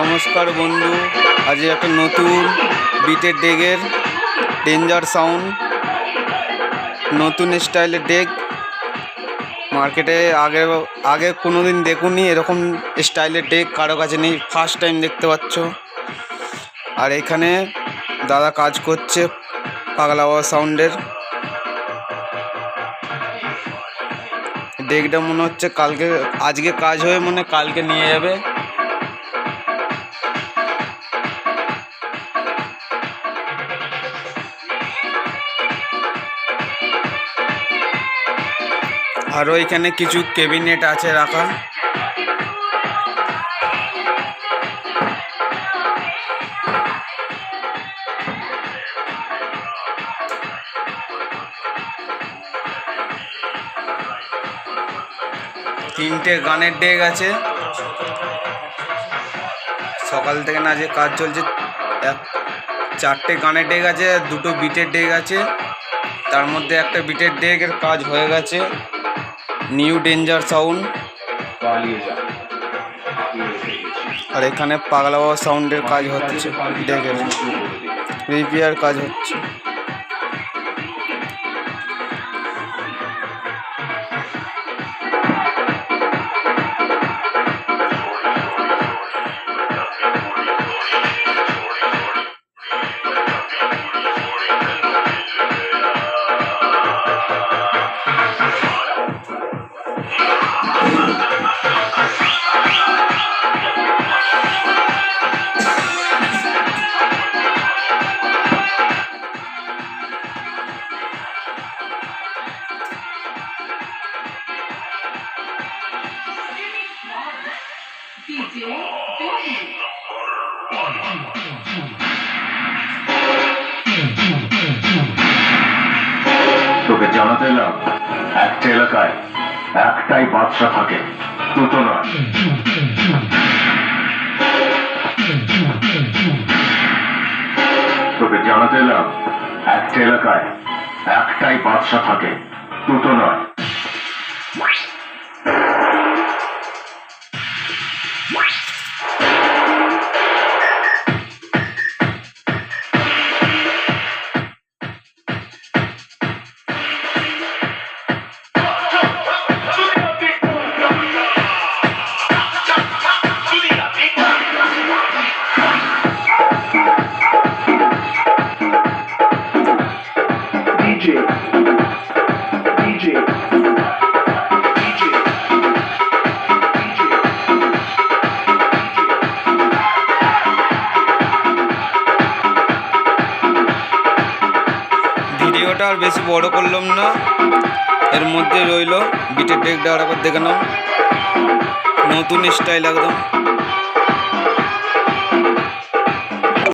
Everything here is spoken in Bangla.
নমস্কার বন্ধু আজ একটা নতুন বিটের ডেগের ডেঞ্জার সাউন্ড নতুন স্টাইলের ডেক মার্কেটে আগে আগে কোনো দিন দেখুনি এরকম স্টাইলের ডেক কারও কাছে নেই ফার্স্ট টাইম দেখতে পাচ্ছ। আর এখানে দাদা কাজ করছে পাগলা বাবা সাউন্ডের ডেকটা মনে হচ্ছে কালকে, আজকে কাজ হয়ে মনে কালকে নিয়ে যাবে। আরও এখানে কিছু কেবিনেট আছে রাখা। তিনটে গানের ডেক আছে। সকাল থেকে না যে কাজ চলছে, এক, চারটে গানের ডেক আছে, দুটো বিটের ডেক আছে। তার মধ্যে একটা বিটের ডেকের কাজ হয়ে গেছে। নিউ ডেঞ্জার সাউন্ড আর এখানে পাগলা বাবা সাউন্ডের কাজ হচ্ছে ডেকের রিপেয়ার কাজ হচ্ছে। তোকে জানাতে এলাম, একটা এলাকায় একটাই বাদশা থাকে, দুটো নয়। তোকে জানাতে এলাম, একটা এলাকায় একটাই বাদশা থাকে, দুটো নয়। ভিডিওটা আর বেশি বড় করলাম না। এর মধ্যে রইল বিটের ডেকটা আর একবার দেখে নতুন স্টাইল একদম।